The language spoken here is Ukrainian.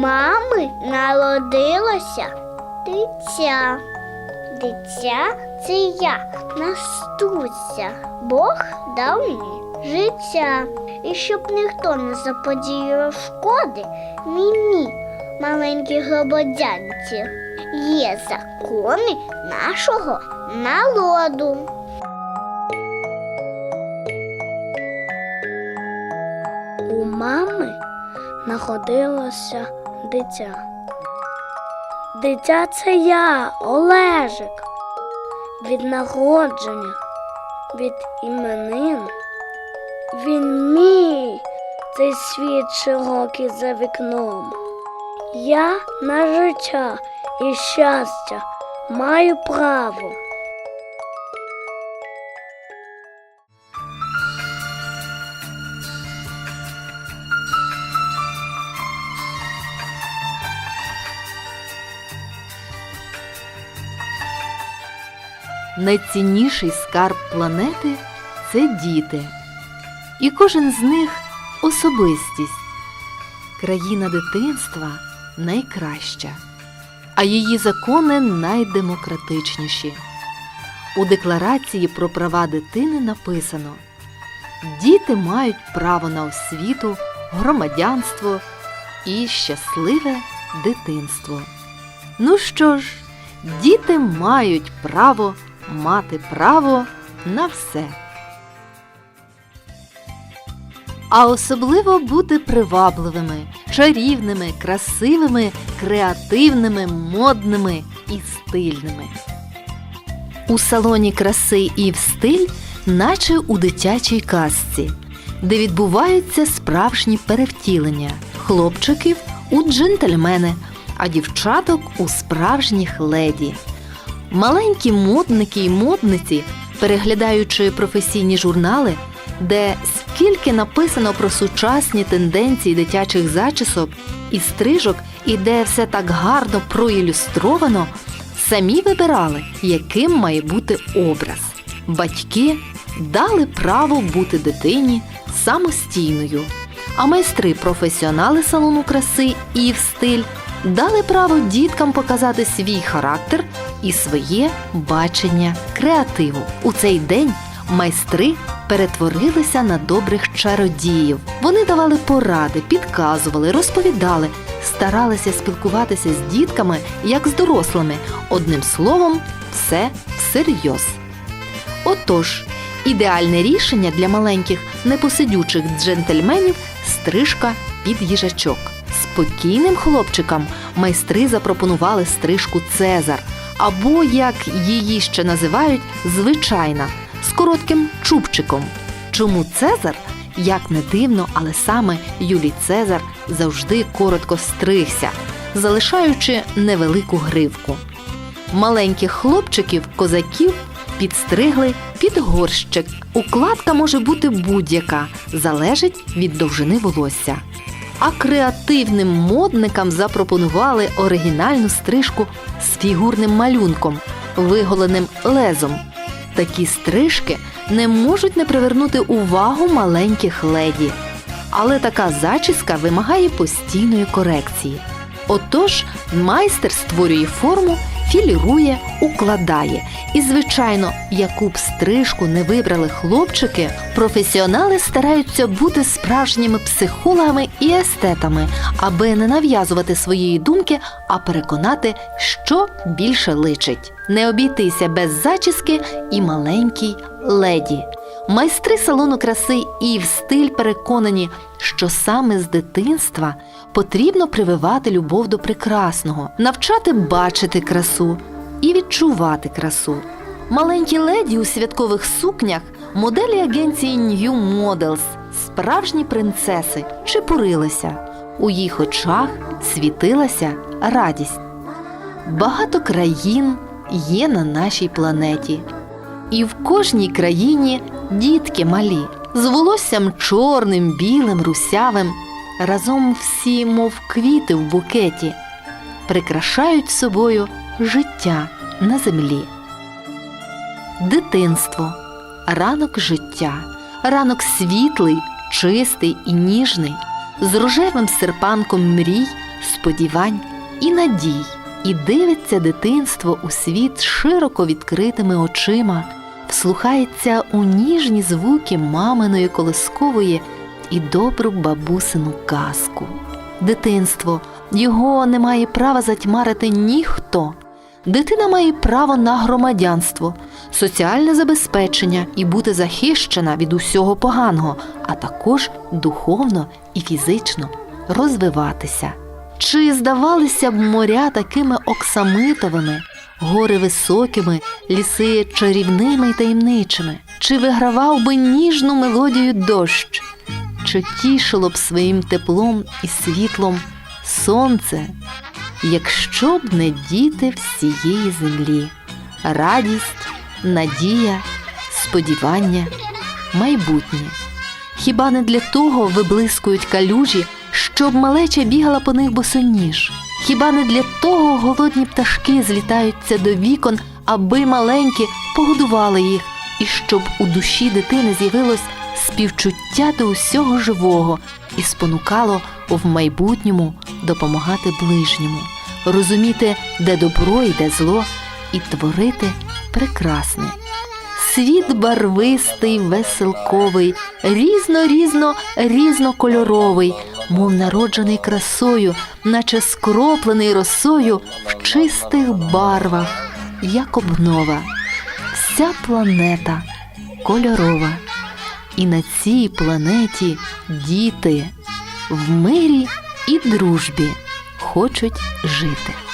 мами народилося дитя. Дитя це я, Настуся. Бог дав мені життя. І щоб ніхто не заподіяв шкоди, мені, маленькій громадянці, є закони нашого народу. У мами народилося дитя. Дитя це я, Олежик. Від народження, від іменин. Він мій, цей світ широкий за вікном. Я на життя і щастя маю право. Найцінніший скарб планети це діти. І кожен з них особистість. Країна дитинства найкраща, а її закони найдемократичніші. У Декларації про права дитини написано: Діти мають право на освіту, громадянство і щасливе дитинство. Ну що ж, діти мають право мати право на все. А особливо бути привабливими, чарівними, красивими, креативними, модними і стильними. У салоні краси і в стиль, наче у дитячій казці, де відбуваються справжні перевтілення хлопчиків у джентльмени, а дівчаток у справжніх леді. Маленькі модники й модниці, переглядаючи професійні журнали, де скільки написано про сучасні тенденції дитячих зачісок і стрижок, і де все так гарно проілюстровано, самі вибирали, яким має бути образ. Батьки дали право бути дитині самостійною, а майстри-професіонали салону краси і в стиль дали право діткам показати свій характер і своє бачення креативу. У цей день майстри перетворилися на добрих чародіїв. Вони давали поради, підказували, розповідали, старалися спілкуватися з дітками як з дорослими. Одним словом, все всерйоз. Отож, ідеальне рішення для маленьких непосидючих джентльменів стрижка під їжачок. Спокійним хлопчикам майстри запропонували стрижку Цезар, або, як її ще називають, звичайна, з коротким чубчиком. Чому Цезар? Як не дивно, але саме Юлій Цезар завжди коротко стригся, залишаючи невелику гривку. Маленьких хлопчиків, козаків підстригли під горщик. Укладка може бути будь-яка, залежить від довжини волосся. А креативним модникам запропонували оригінальну стрижку з фігурним малюнком, виголеним лезом. Такі стрижки не можуть не привернути увагу маленьких леді. Але така зачіска вимагає постійної корекції. Отож, майстер створює форму, філірує, укладає. І, звичайно, яку б стрижку не вибрали хлопчики, професіонали стараються бути справжніми психологами і естетами, аби не нав'язувати своєї думки, а переконати, що більше личить. Не обійтися без зачіски і маленькій леді. Майстри салону краси і в стиль переконані, що саме з дитинства потрібно прививати любов до прекрасного, навчати бачити красу і відчувати красу. Маленькі леді у святкових сукнях моделі агенції New Models, справжні принцеси, чепурилися. У їх очах світилася радість. Багато країн є на нашій планеті. І в кожній країні дітки малі, з волоссям чорним, білим, русявим, разом всі, мов квіти в букеті, прикрашають собою життя на землі. Дитинство, ранок життя, ранок світлий, чистий і ніжний, з рожевим серпанком мрій сподівань і надій, і дивиться дитинство у світ широко відкритими очима, вслухається у ніжні звуки маминої колискової і добру бабусину казку. Дитинство його не має права затьмарити ніхто. Дитина має право на громадянство, соціальне забезпечення і бути захищена від усього поганого, а також духовно і фізично розвиватися. Чи здавалися б моря такими оксамитовими, гори високими, ліси чарівними й таємничими? Чи вигравав би ніжну мелодію дощ? Чи тішило б своїм теплом і світлом сонце, якщо б не діти всієї землі, радість, надія, сподівання, майбутнє. Хіба не для того виблискують калюжі, щоб малеча бігала по них босоніж? Хіба не для того голодні пташки злітаються до вікон, аби маленькі погодували їх, і щоб у душі дитини з'явилось співчуття до усього живого і спонукало в майбутньому допомагати ближньому, розуміти, де добро і де зло, і творити прекрасне. Світ барвистий, веселковий, різно-різно різнокольоровий, мов народжений красою, наче скроплений росою в чистих барвах, як обнова. Вся планета кольорова. І на цій планеті діти в мирі і дружбі хочуть жити.